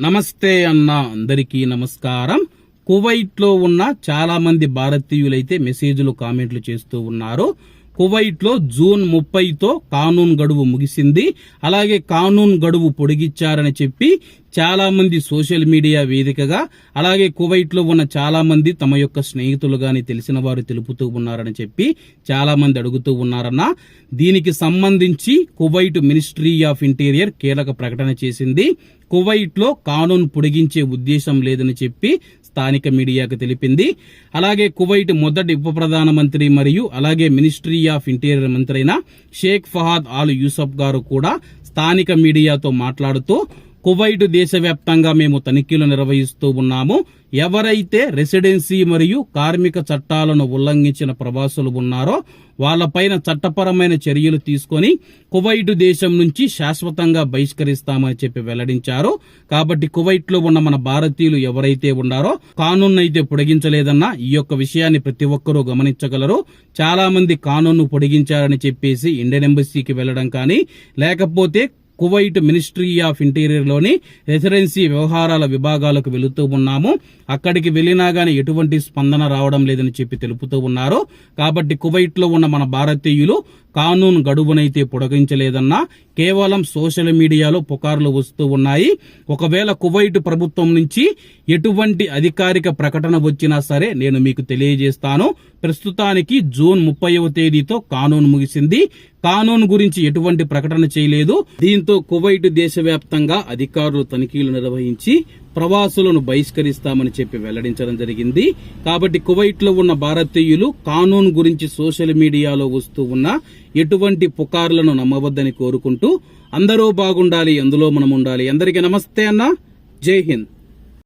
నమస్తే అన్న అందరికీ నమస్కారం. కువైట్లో ఉన్న చాలామంది భారతీయులైతే మెసేజ్లు కామెంట్లు చేస్తూ ఉన్నారు. కువైట్లో జూన్ ముప్పైతో కానూన్ గడువు ముగిసింది. అలాగే కానూన్ గడువు పొడిగించారని చెప్పి చాలామంది సోషల్ మీడియా వేదికగా అలాగే కువైట్లో ఉన్న చాలామంది తమ యొక్క స్నేహితులు కానీ తెలిసిన వారు తెలుపుతూ ఉన్నారని చెప్పి చాలామంది అడుగుతూ ఉన్నారన్న. దీనికి సంబంధించి కువైట్ మినిస్ట్రీ ఆఫ్ ఇంటీరియర్ కీలక ప్రకటన చేసింది. కువైట్లో కానూన్ పొడిగించే ఉద్దేశం లేదని చెప్పి స్థానిక మీడియాకు తెలిపింది. అలాగే కువైట్ మొదటి ఉప ప్రధానమంత్రి మరియు అలాగే మినిస్ట్రీ ఆఫ్ ఇంటీరియర్ మంత్రి అయిన షేక్ ఫహాద్ ఆల్ యూసఫ్ గారు కూడా స్థానిక మీడియాతో మాట్లాడుతూ కువైట్ దేశవ్యాప్తంగా మేము తనిఖీలు నిర్వహిస్తూ ఉన్నాము. ఎవరైతే రెసిడెన్సీ మరియు కార్మిక చట్టాలను ఉల్లంఘించిన ప్రవాసులు ఉన్నారో వాళ్ళపైన చట్టపరమైన చర్యలు తీసుకొని కువైట్ దేశం నుంచి శాశ్వతంగా బహిష్కరిస్తామని చెప్పి వెల్లడించారు. కాబట్టి కువైట్లో ఉన్న మన భారతీయులు ఎవరైతే ఉన్నారో కానూన్ అయితే పొడిగించలేదన్న ఈ యొక్క విషయాన్ని ప్రతి ఒక్కరూ గమనించగలరు. చాలా మంది కానూన్ను పొడిగించారని చెప్పేసి ఇండియన్ ఎంబసీకి వెళ్ళడం కానీ లేకపోతే కువైట్ మినిస్ట్రీ ఆఫ్ ఇంటీరియర్లోని రెసిడెన్సీ వ్యవహారాల విభాగాలకు వెళుతూ ఉన్నాము. అక్కడికి వెళ్ళినా గానీ ఎటువంటి స్పందన రావడం లేదని చెప్పి తెలుపుతూ ఉన్నారు. కాబట్టి కువైట్లో ఉన్న మన భారతీయులు కానూన్ గడువునైతే పొడిగించలేదన్నా కేవలం సోషల్ మీడియాలో పుకార్లు వస్తూ ఉన్నాయి. ఒకవేళ కువైట్ ప్రభుత్వం నుంచి ఎటువంటి అధికారిక ప్రకటన వచ్చినా సరే నేను మీకు తెలియజేస్తాను. ప్రస్తుతానికి జూన్ ముప్పైవ తేదీతో కానూన్ ముగిసింది. కానూన్ గురించి ఎటువంటి ప్రకటన చేయలేదు. దీంతో కువైట్ దేశవ్యాప్తంగా అధికారులు తనిఖీలు నిర్వహించి ప్రవాసులను బహిష్కరిస్తామని చెప్పి వెల్లడించడం జరిగింది. కాబట్టి కువైట్లో ఉన్న భారతీయులు కానూన్ గురించి సోషల్ మీడియాలో వస్తూ ఉన్న ఎటువంటి పుకార్లను నమ్మవద్దని కోరుకుంటూ అందరూ బాగుండాలి అందులో మనం ఉండాలి. అందరికీ నమస్తే అన్న. జై హింద్.